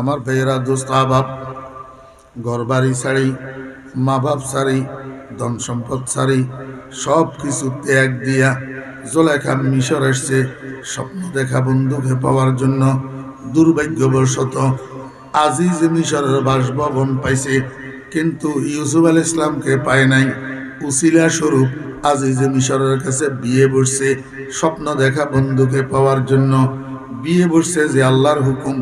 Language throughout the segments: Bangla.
আমার ভাইয়েরা দোস্ত আবাব ঘর বাড়ি ছাড়ি মা বাপ ছাড়ি ধন সম্পদ ছাড়ি সব কিছু ত্যাগ দিয়া জোলেখা মিশর এসছে স্বপ্ন দেখা বন্ধুকে পাওয়ার জন্য দুর্ভাগ্যবশত আজিজ মিশরের বাসভবন পাইছে, কিন্তু ইউসুফ আল ইসলামকে পায় নাই। উসিলা স্বরূপ আজিজ মিশরের কাছে বিয়ে বসছে। স্বপ্ন দেখা বন্ধুকে পাওয়ার জন্য বিয়ে বসছে যে আল্লাহর হুকুম।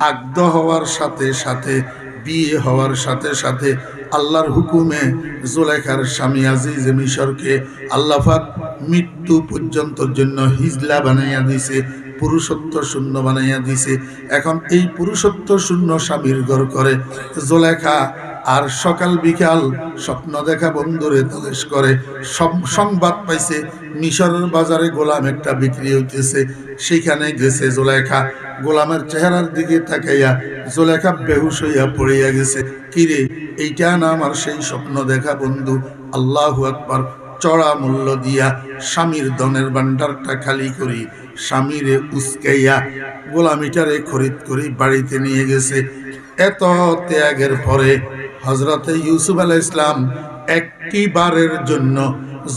আগ্ধ হওয়ার সাথে সাথে, বিয়ে হওয়ার সাথে সাথে আল্লাহর হুকুমে জোলেখার স্বামী আজিজ মিশরকে আল্লাফাক মৃত্যু পর্যন্তর জন্য হিজলা বানাইয়া দিছে, পুরুষত্ব শূন্য বানাইয়া দিছে। এখন এই পুরুষত্ব শূন্য স্বামীর ঘর করে জোলেখা আর সকাল বিকাল স্বপ্ন দেখা বন্ধুরে তালেশ করে। সব সংবাদ পাইছে, মিশরের বাজারে গোলাম একটা বিক্রি হইতেছে, সেখানে গেছে জোলেখা গোলামের চেহারার দিকে তাকাইয়া জোলেখা বেহুশ হইয়া পড়িয়া গেছে। কিরে, এইটা না আমার সেই স্বপ্ন দেখা বন্ধু? আল্লাহ আকবার, চড়া মূল্য দিয়া স্বামীর দনের ভান্ডারটা খালি করি, স্বামীরে উস্কাইয়া গোলামিটারে খরিদ করি বাড়িতে নিয়ে গেছে। এত ত্যাগের পরে হজরতে ইউসুফ আলাহ ইসলাম একটি বারের জন্য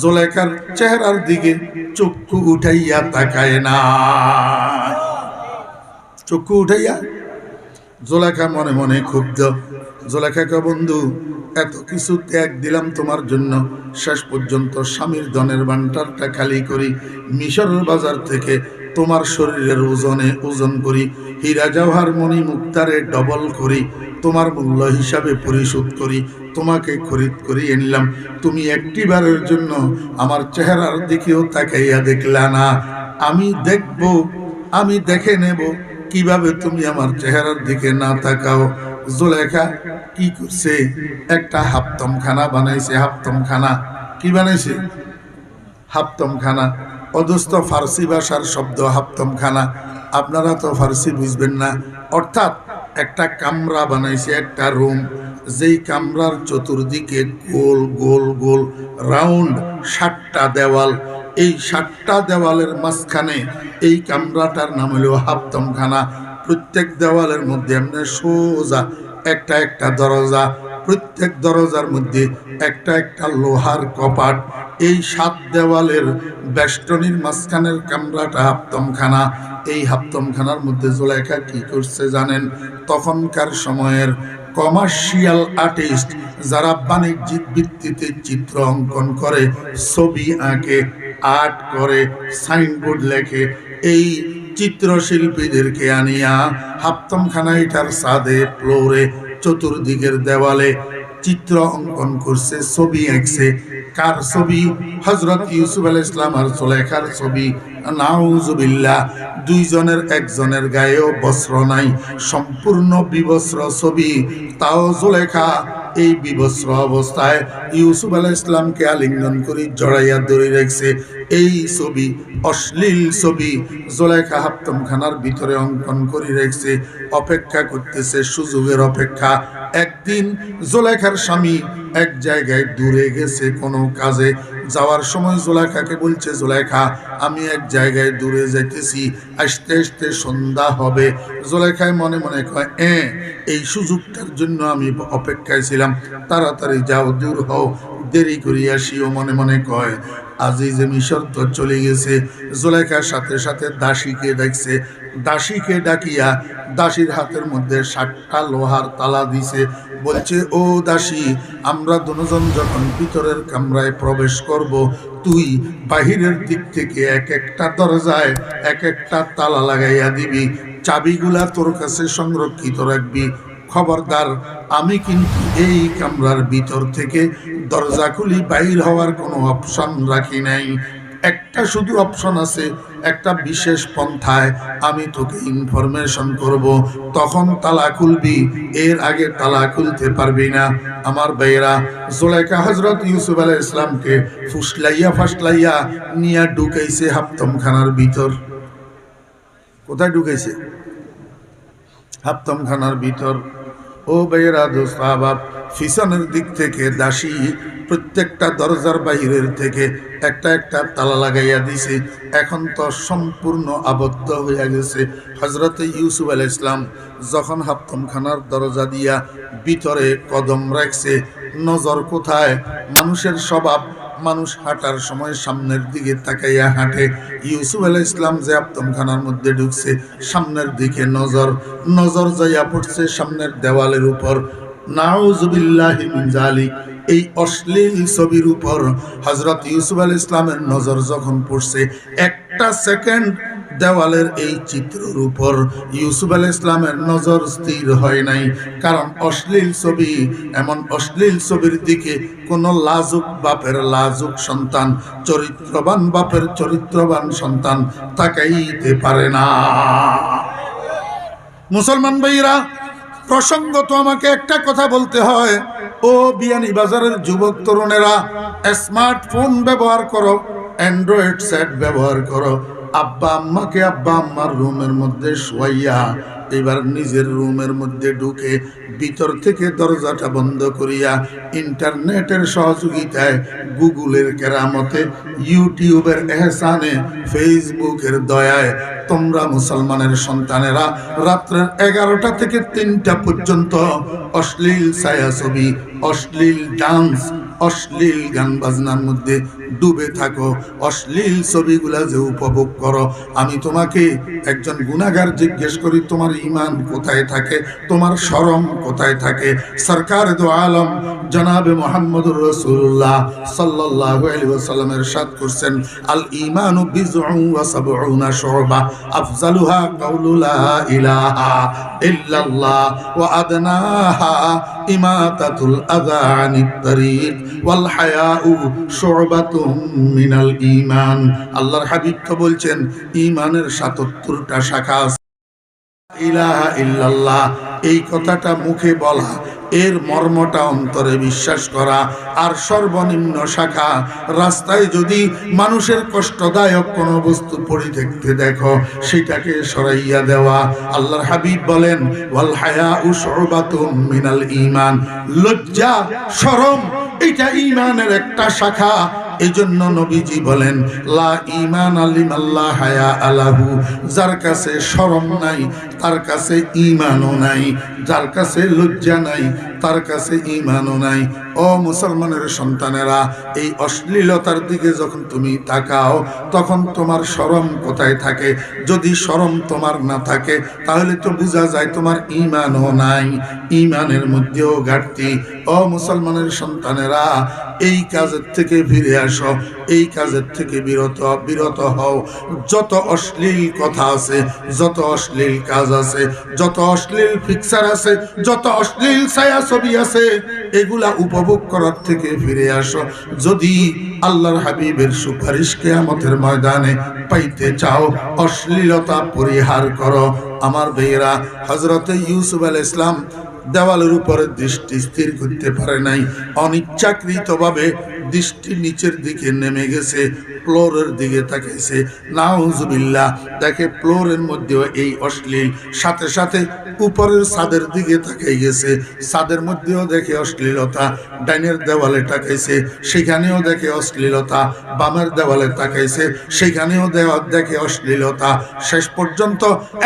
জোলেখার চেহারার দিকে চক্ষু উঠাইয়া তাকায় না। চক্ষু উঠাইয়া? জোলেখা মনে মনে ক্ষুব্ধ। জোলেখাকে বন্ধু, এত কিছু ত্যাগ দিলাম তোমার জন্য। শেষ পর্যন্ত স্বামীর ধনের ভান্ডারটা খালি করি মিশরের বাজার থেকে তোমার শরীরের ওজনে ওজন করি, হীরা জওহার মণি মুক্তারে ডবল করি, তোমার মূল্য হিসাবে পরিশোধ করি, তোমাকে খরিদ করি এনলাম তুমি একটি বারের জন্য আমার চেহারার দিকেও তাকাইয়া দেখলা না। আমি দেখব, আমি দেখে নেব, কীভাবে তুমি আমার চেহারার দিকে না তাকাও। জোলেখা কি করছে? একটা হাপ্তমখানা বানাইছে, হাপ্তমখানা। কি বানাইছে? হাপ্তমখানা। অদস্ত ফার্সি ভাষার শব্দ হাপ্তমখানা। আপনারা তো ফার্সি বুঝবেন না। অর্থাৎ একটা কামরা বানাইছে, একটা রুম। যেই কামরার চতুর্দিকে গোল গোল গোল, রাউন্ড ষাটটা দেওয়াল। এই ষাটটা দেওয়ালের মাঝখানে এই কামরাটার নাম হলো হাপ্তমখানা। প্রত্যেক দেওয়ালের মধ্যে এমনি সোজা একটা একটা দরজা প্রত্যেক দরজার মধ্যে একটা একটা লোহার কপাট। এই সাত দেওয়ালের বেষ্টনীর মাঝখানের কামরাটা হাপ্তমখানা। এই হাপ্তমখানার মধ্যে জোলেখা কি করছে জানেন? তখনকার সময়ের কমার্শিয়াল আর্টিস্ট যারা বাণিজ্যিক ভিত্তিতে চিত্র অঙ্কন করে, ছবি আঁকে, আর্ট করে, সাইনবোর্ড লেখে, এই চিত্রশিল্পীদেরকে আনিয়া হাপ্তমখানা এটার সাদে ফ্লোরে চতুর্দিকের দেওয়ালে চিত্র অঙ্কন করছে, ছবি আঁকছে। কার ছবি? হজরত ইউসুফ আল ইসলাম আর সোলেখার ছবি। নাউজুবিল্লা দুইজনের একজনের গায়েও বস্ত্র নাই, সম্পূর্ণ বিবস্ত্র ছবি। তাও জোলেখা এই বিভস্র অবস্থায় ইউসুফ আলাহ ইসলামকে আলিঙ্গন করে জড়াইয়া ধরে রেখেছে। এই ছবি, অশ্লীল ছবি জোলেখা হাপ্তমখানার ভিতরে অঙ্কন করে রেখেছে। অপেক্ষা করতেছে সুযোগের অপেক্ষা। একদিন জোলাইখার স্বামী এক জায়গায় দূরে গেছে কোনো কাজে। যাওয়ার সময় জোলাইখাকে বলছে, জোলাইখা, আমি এক জায়গায় দূরে যাইতেছি, আসতে আসতে সন্ধ্যা হবে। জোলেখায় মনে মনে কয়, এ, এই সুযোগটার জন্য আমি অপেক্ষায় ছিলাম। তাড়াতাড়ি যাও, দূর হও, দেরি করি আসিও। মনে মনে কয়, আজিজে মিশর তো চলে গেছে। জোলেখার সাথে সাথে দাসীকে দেখছে দাসীকে ডাকিয়া দাসীর হাতের মধ্যে ষাটটা লোহার তালা দিছে। বলছে, ও দাসী, আমরা দুজন যখন ভিতরের কামরায় প্রবেশ করব, তুই বাহিরের দিক থেকে এক একটা দরজায় এক একটা তালা লাগাইয়া দিবি। চাবিগুলা তোর কাছে সংরক্ষিত রাখবি। খবরদার, আমি কিন্তু এই কামরার ভিতর থেকে দরজা খুলি বাইর হওয়ার কোনো অপশন রাখি নাই। একটা শুধু অপশন আছে, একটা বিশেষ পন্থায় আমি তোকে ইনফরমেশন করব। তখন তালা খুলবি, এর আগে তালা খুলতে পারবি না। আমার বেয়েরা জোলেকা হজরত ইউসুফ আলাহ ইসলামকে ফুসলাইয়া ফাসলাইয়া নিয়ে ঢুকাইছে হাপ্তমখানার ভিতর। কোথায় ঢুকাইছে? হাপ্তমখানার ভিতর। ও বেয়েরা দোস্তাবাব ফিসনের দিক থেকে দাসী প্রত্যেকটা দরজার বাহিরের থেকে একটা একটা তালা লাগাইয়া দিছে। এখন তো সম্পূর্ণ আবদ্ধ হইয়া গেছে। হজরতে ইউসুফ আল ইসলাম যখন হাপ্তমখানার দরজা দিয়া ভিতরে কদম রাখছে, নজর কোথায়? মানুষের স্বভাব, মানুষ হাঁটার সময় সামনের দিকে তাকাইয়া হাঁটে। ইউসুফ আলাহ ইসলাম যে আপ্তমখানার মধ্যে ঢুকছে, সামনের দিকে নজর। নজর যাইয়া পড়ছে সামনের দেওয়ালের উপর। নাউজুবিল্লাহি মিন জালিক এই অশ্লীল ছবির উপর হজরত ইউসুফ আল ইসলামের নজর যখন পড়ছে, একটা সেকেন্ড দেওয়ালের এই চিত্রের উপর ইউসুফ আল ইসলামের নজর স্থির হয় নাই। কারণ অশ্লীল ছবি, এমন অশ্লীল ছবির দিকে কোন লাজুক বাপের লাজুক সন্তান, চরিত্রবান বাপের চরিত্রবান সন্তান তাকাইতে পারে না। মুসলমান ভাইরা প্রসঙ্গত আমাকে একটা কথা বলতে হয়। ও বিয়ানি বাজারের যুবক তরুণেরা, স্মার্টফোন ব্যবহার করো, অ্যান্ড্রয়েড সেট ব্যবহার করো। আব্বা আম্মাকে আব্বা আম্মার রুমের মধ্যে শোয়াইয়া এবার নিজের রুমের মধ্যে ঢুকে ভিতর থেকে দরজাটা বন্ধ করিয়া ইন্টারনেটের সহযোগিতায় গুগলের কেরামতে, ইউটিউবের এহসানে, ফেসবুকের দয়ায় তোমরা মুসলমানের সন্তানেরা রাত্রের এগারোটা থেকে তিনটা পর্যন্ত অশ্লীল ছায়াছবি, অশ্লীল ডান্স অশ্লীল গান বাজনার মধ্যে ডুবে থাকো। অশ্লীল ছবিগুলা যে উপভোগ করো। আমি তোমাকে একজন গুণাগার জিজ্ঞেস করি, তোমার ইমান কোথায় থাকে? তোমার শরম কোথায় থাকে? সরকার দো আলম জনাবে মোহাম্মদুর রসুল্লাহ সাল্লাহ আলী ওসাল্লামের সাদ করছেন, আল ইমান ওয়া সাবউনা শুবা, আফজালুহা কাউলু আল্লাহর হাবিব তো বলছেন, ঈমানের 77টা শাখা ইল্লাল্লাহ, এই কথাটা মুখে বলা, এর মর্মটা অন্তরে বিশ্বাস করা, আর সর্বনিম্ন শাখা, রাস্তায় যদি মানুষের কষ্টদায়ক কোনো বস্তু পড়ে দেখতে দেখো, সেটাকে সরাইয়া দেওয়া। আল্লাহর হাবিব বলেন, ওয়াল হায়া উসবাতুম মিনাল ঈমান, লজ্জা, শরম এটা ইমানের একটা শাখা। এই জন্য নবীজি বলেন, লা ইমান আলিম আল্লাহ হায়া আলাহু যার কাছে শরম নাই তার কাছে ইমানও নাই, যার কাছে লজ্জা নাই, তার কাছে ইমানও নাই। ও মুসলমানের সন্তানেরা, এই অশ্লীলতার দিকে যখন তুমি তাকাও, তখন তোমার শরম কোথায় থাকে? যদি শরম তোমার না থাকে, তাহলে তো বোঝা যায় তোমার ইমানও নাই। ইমানের মধ্যেও ঘাটতি। ও মুসলমানের সন্তানেরা, এই কাজের থেকে ফিরে আসো, এই কাজের থেকে বিরত বিরত হও। যত অশ্লীল কথা আছে, যত অশ্লীল কাজ আছে, যত অশ্লীল পিকচার আছে, যত অশ্লীল ছায়া ছবি আছে, এগুলা উপভোগ করার থেকে ফিরে আসো। যদি আল্লাহর হাবিবের সুপারিশ কেয়ামতের ময়দানে পাইতে চাও, অশ্লীলতা পরিহার করো। আমার বেয়েরা হজরতে ইউসুফ আল ইসলাম দেওয়ালের উপরে দৃষ্টি স্থির করতে পারে নাই। অনিচ্ছাকৃতভাবে দৃষ্টি নিচের দিকে নেমে গেছে, ফ্লোরের দিকে তাকাইছে। নাউজুবিল্লাহ, দেখে ফ্লোরের মধ্যেও এই অশ্লীল, সাথে সাথে উপরের ছাদের দিকে তাকাই গেছে। ছাদের মধ্যেও দেখে অশ্লীলতা, ডাইনের দেওয়ালে তাকাইছে, সেখানেও দেখে অশ্লীলতা, বামের দেওয়ালে তাকাইছে, সেখানেও দেখে অশ্লীলতা। শেষ পর্যন্ত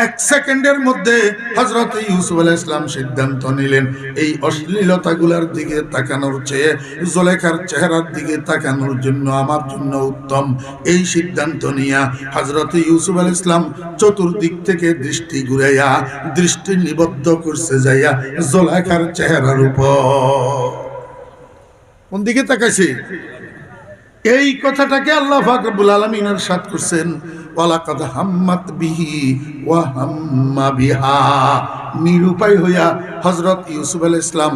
এক সেকেন্ডের মধ্যে হজরত ইউসুফ আলাহ ইসলাম সিদ্ধান্ত নিলেন, এই অশ্লীলতাগুলার দিকে তাকানোর চেয়ে জোলেখার চেহারার দিকে তাকানোর জন্য আমার জন্য উত্তম। এই সিদ্ধান্ত নিয়া হজরত ইউসুফ আল ইসলাম চতুর্দিক থেকে দৃষ্টি ঘুরাইয়া দৃষ্টি নিবদ্ধ করছে যাইয়া জলাকার চেহারার উপর। কোন দিকে তাকাইছে? এই কথাটাকে আল্লাহ ফাকরুল আলমিনের সাত করছেন, ওয়ালাকাদ হাম্মাত বিহি ওয়া হাম্মা বিহা। নিরুপায় হইয়া হজরত ইউসুফ আল ইসলাম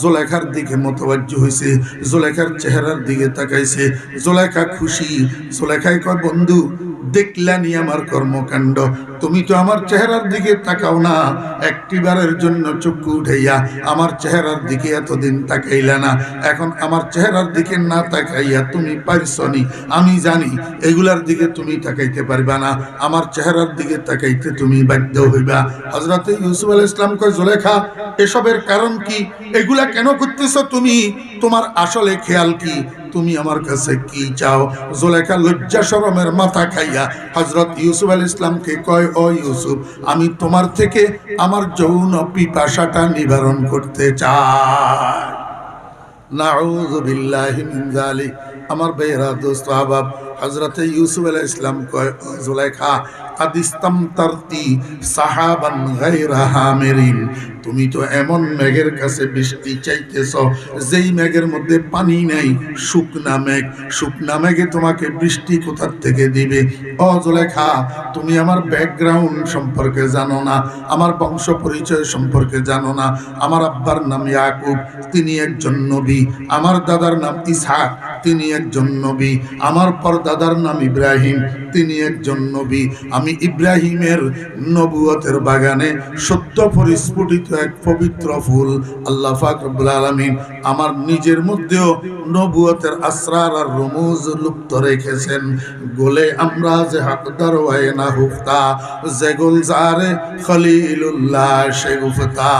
জোলেখার দিকে মতবাজ্য হয়েছে জোলেখার চেহারার দিকে তাকাইছে। জোলেখা খুশি জোলেখায় কয়, বন্ধু দেখলানি আমার কর্মকাণ্ড। তুমি তো আমার চেহারার দিকে তাকাও না। একটিবারের জন্য চক্ষু উঠাইয়া আমার চেহারার দিকে এতদিন তাকাইলা না। এখন আমার চেহারার দিকে না তাকাইয়া তুমি পারছনি আমি জানি এগুলার দিকে তুমি তাকাইতে পারবা না। আমার চেহারার দিকে তাকাইতে তুমি বাধ্য হইবা। হজরত ইউসুফ আল ইসলাম কয় জোলেখা এসবের কারণ কি? এগুলা কেন করতেছ তুমি? তোমার আসলে খেয়াল কি? তুমি আমার কাছে কি চাও? জোলেখা লজ্জা শরমের মাথা খাইয়া হজরত ইউসুফ আল ইসলামকে কয়, ও ইউসুফ, আমি তোমার থেকে আমার যৌন পিপাসাটা নিবারণ করতে চাই। আমার বেহরা, দোস্ত আহবাব হজরতে ইউসুফ আলাইহিস ইসলাম কয়, ও জুলাইখা কাদিস্তাম সাহাবান গায়রা হামিরিন। তুমি তো এমন মেঘের কাছে বৃষ্টি চাইতেছ, যেই মেঘের মধ্যে পানি নেই, শুকনা মেঘ। শুকনা মেঘে তোমাকে বৃষ্টি কোথার থেকে দিবে? ও জুলেখা, তুমি আমার ব্যাকগ্রাউন্ড সম্পর্কে জানো না, আমার বংশ পরিচয় সম্পর্কে জানো না। আমার আব্বার নাম ইয়াকুব, তিনি একজন নবী। আমার দাদার নাম ইসহাক, তিনি একজন নবী। আমার পর দাদার নাম ইব্রাহিম, তিনি একজন নবী। আমি ইব্রাহিমের নবুয়তের বাগানে সত্য পরিস্ফুটিত এক পবিত্র ফুল, আল্লাহ ফাকরুল আলমিন আমার নিজের মধ্যেও নবুয়তের আসরার আর রমুজ লুপ্ত রেখেছেন। গোলে আমরা যে হাকদার হয় না হুফতা, যে গোল জারে খলিলুল্লাহ সে গুফতা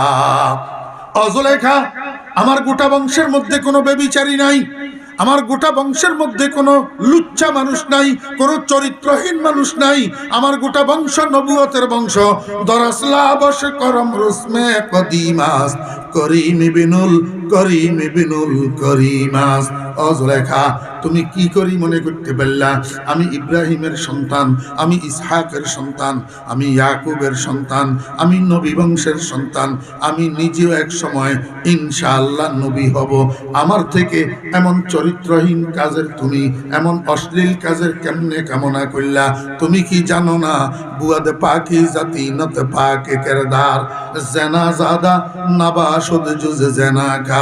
অজলেখা, আমার গোটা বংশের মধ্যে কোনো বেবিচারী নাই। আমার গোটা বংশের মধ্যে কোনো লুচ্ছা মানুষ নাই, কোনো চরিত্রহীন মানুষ নাই। আমার গোটা বংশ নবুয়তের বংশ। দরাসলা বসে করম রুসমে কদিমাস। করিম বিনুল করিম বিনুল করিমাস অজলেখা তুমি কি করি মনে করতে পারলা? আমি ইব্রাহিমের সন্তান, আমি ইসহাকের সন্তান, আমি ইয়াকুবের সন্তান, আমি নবী বংশের সন্তান, আমি নিজেও এক সময় ইনশাআল্লাহ নবী হব। আমার থেকে এমন চরিত্রহীন কাজের তুমি, এমন অশ্লীল কাজের কেমনে কামনা করলা? তুমি কি জানো না, বুয়াদে পাকি জাতি নতে পাকে কেরদার। জেনা জাদা, নাবাসদ জুজে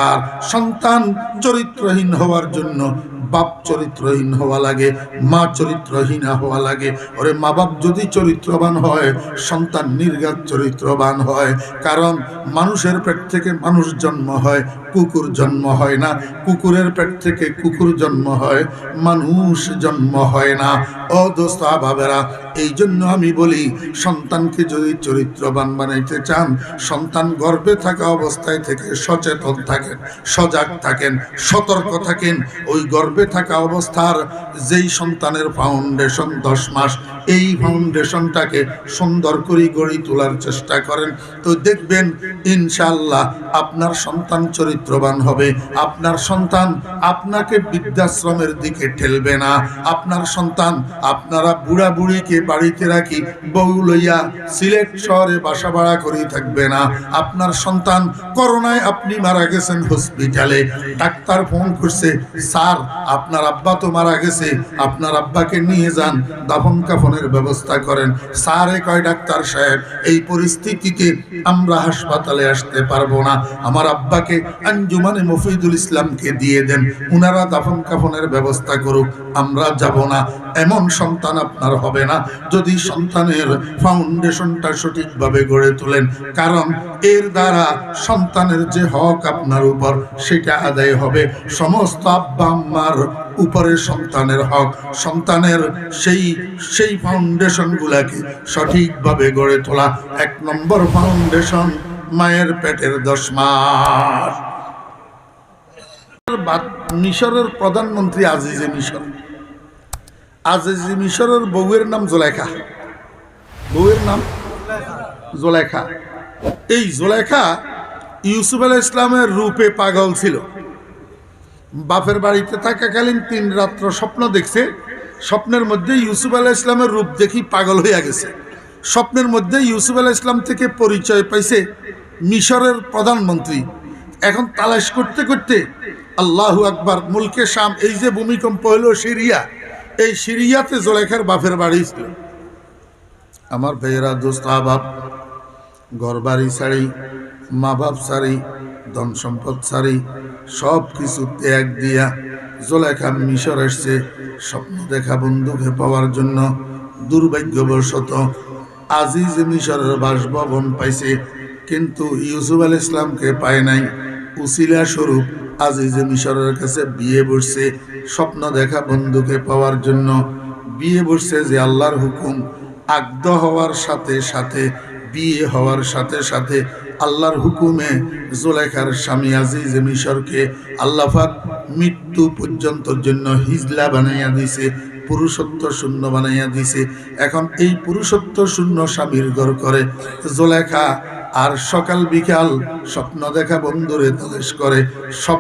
জেনাকার সন্তান চরিত্রহীন হওয়ার জন্য বাপ চরিত্রহীন হওয়া লাগে, মা চরিত্রহীনা হওয়া লাগে। ওরে মা বাপ যদি চরিত্রবান হয়, সন্তান নির্গাত চরিত্রবান হয়। কারণ মানুষের পেট থেকে মানুষ জন্ম হয়, কুকুর জন্ম হয় না। কুকুরের পেট থেকে কুকুর জন্ম হয়, মানুষ জন্ম হয় না। ও দোস্ত বাবেরা এই জন্য আমি বলি, সন্তানকে যদি চরিত্রবান বানাইতে চান, সন্তান গর্বে থাকা অবস্থায় থেকে সচেতন থাকেন, সজাগ থাকেন, সতর্ক থাকেন। ওই গর্বে থাকা অবস্থার যেই সন্তানের ফাউন্ডেশন দশ মাস, এই ফাউন্ডেশনটাকে সুন্দর করে গড়ি তোলার চেষ্টা করেন। তো দেখবেন ইনশাল্লাহ আপনার সন্তান চরিত্রবান হবে। আপনার সন্তান আপনাকে বৃদ্ধাশ্রমের দিকে ঠেলবে না। আপনার সন্তান আপনারা বুড়া বুড়িকে বাড়িতে রাখি, বউ লইয়া সিলেট শহরে বাসা ভাড়া করেই থাকবে না। আপনার সন্তান করোনায় আপনি মারা গেছেন হসপিটালে ডাক্তার ফোন করছে, স্যার, আপনার আব্বা তো মারা গেছে, আপনার আব্বাকে নিয়ে যান, দাফন কাফনের ব্যবস্থা করেন। স্যারে কয় ডাক্তার সাহেব, এই পরিস্থিতিতে আমরা হাসপাতালে আসতে পারব না। আমার আব্বাকে আঞ্জুমানে মফিদুল ইসলামকে দিয়ে দেন। উনারা দাফন কাফনের ব্যবস্থা করুক, আমরা যাব না। এমন সন্তান আপনার হবে না। যদি সন্তানের ফাউন্ডেশনটা সঠিকভাবে গড়ে তোলেন, কারণ এর দ্বারা সন্তানের যে হক আপনার উপর, সেটা আদায় হবে। সমস্ত আব্বা আম্মার উপরে সন্তানের হক, সন্তানের সেই সেই ফাউন্ডেশনগুলাকে সঠিকভাবে গড়ে তোলা। এক নম্বর ফাউন্ডেশন মায়ের পেটের দশ মাস। মিশরের প্রধানমন্ত্রী আজিজে মিশর। আজিজে মিশরের বউয়ের নাম জোলেখা বউয়ের নাম? জোলেখা এই জোলেখা ইউসুফ আলাহ ইসলামের রূপে পাগল ছিল। বাপের বাড়িতে থাকাকালীন তিন রাত্র স্বপ্ন দেখছে, স্বপ্নের মধ্যে ইউসুফ আলাহ ইসলামের রূপ দেখি পাগল হইয়া গেছে। স্বপ্নের মধ্যে ইউসুফ আলাহ ইসলাম থেকে পরিচয় পাইছে মিশরের প্রধানমন্ত্রী। এখন তালাশ করতে করতে আল্লাহ আকবার, মুলকে শাম, এই যে ভূমিকম্প হলো সিরিয়া এই সিরিয়াতে জোলেখার বাপের বাড়ি ছিল। আমার ভাইয়েরা, দোস্ত আবাব ঘর বাড়ি ছাড়ি মা বাপ ছাড়ি ধন সম্পদ ছাড়ি সব কিছু ত্যাগ দিয়া জোলেখা মিশর এসছে স্বপ্ন দেখা বন্ধুকে পাওয়ার জন্য। দুর্ভাগ্যবশত আজিজ মিশরের বাসভবন পাইছে, কিন্তু ইউসুফ আল ইসলামকে পায় নাই। উসিলা স্বরূপ আজিজ মিশরের কাছে বিয়ে বসছে, স্বপ্ন দেখা বন্ধুকে পাওয়ার জন্য। বিয়ে বসছে যে আল্লাহর হুকুম, আগ্ধ হওয়ার সাথে সাথে, বিয়ে হওয়ার সাথে সাথে আল্লাহর হুকুমে জোলেখার স্বামী আজিজ মিশরকে আল্লাহাক মৃত্যু পর্যন্তর জন্য হিজলা বানাইয়া দিছে, পুরুষত্ব শূন্য বানাইয়া দিছে। এখন এই পুরুষত্ব শূন্য স্বামীর ঘর করে। জোলেখা আর সকাল বিকাল স্বপ্ন দেখা বন্ধুরে তালেশ করে সব